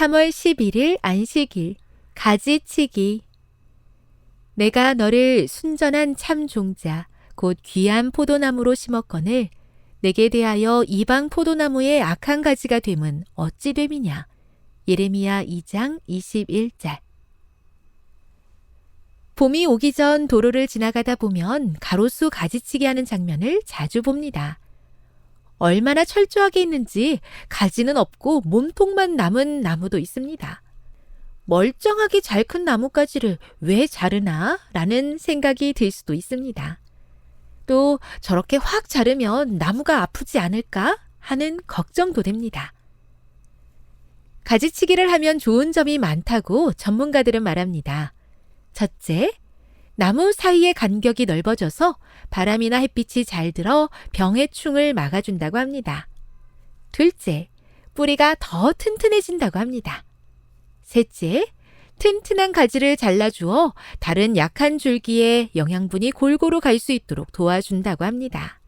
3월 11일 안식일 가지치기. 내가 너를 순전한 참 종자 곧 귀한 포도나무로 심었거늘 내게 대하여 이방 포도나무의 악한 가지가 됨은 어찌 됨이냐? 예레미야 2장 21절. 봄이 오기 전 도로를 지나가다 보면 가로수 가지치기 하는 장면을 자주 봅니다. 얼마나 철저하게 있는지 가지는 없고 몸통만 남은 나무도 있습니다. 멀쩡하게 잘 큰 나뭇가지를 왜 자르나? 라는 생각이 들 수도 있습니다. 또 저렇게 확 자르면 나무가 아프지 않을까? 하는 걱정도 됩니다. 가지치기를 하면 좋은 점이 많다고 전문가들은 말합니다. 첫째, 나무 사이의 간격이 넓어져서 바람이나 햇빛이 잘 들어 병해충을 막아준다고 합니다. 둘째, 뿌리가 더 튼튼해진다고 합니다. 셋째, 튼튼한 가지를 잘라주어 다른 약한 줄기에 영양분이 골고루 갈 수 있도록 도와준다고 합니다.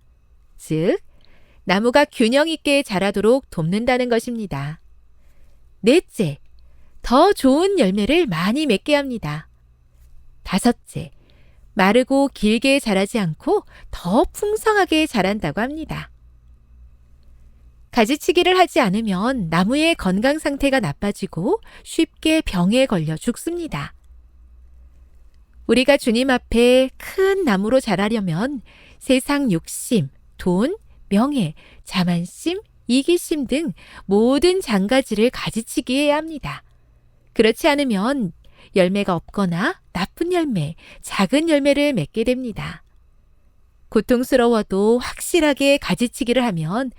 즉, 나무가 균형 있게 자라도록 돕는다는 것입니다. 넷째, 더 좋은 열매를 많이 맺게 합니다. 다섯째, 마르고 길게 자라지 않고 더 풍성하게 자란다고 합니다. 가지치기를 하지 않으면 나무의 건강 상태가 나빠지고 쉽게 병에 걸려 죽습니다. 우리가 주님 앞에 큰 나무로 자라려면 세상 욕심, 돈, 명예, 자만심, 이기심 등 모든 장가지를 가지치기 해야 합니다. 그렇지 않으면 열매가 없거나 나쁜 열매, 작은 열매를 맺게 됩니다. 고통스러워도 확실하게 가지치기를 하면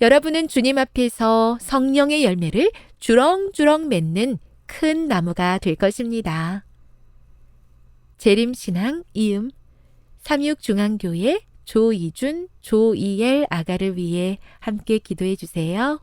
여러분은 주님 앞에서 성령의 열매를 주렁주렁 맺는 큰 나무가 될 것입니다. 재림신앙 이음 삼육중앙교회 조이준, 조이엘 아가를 위해 함께 기도해 주세요.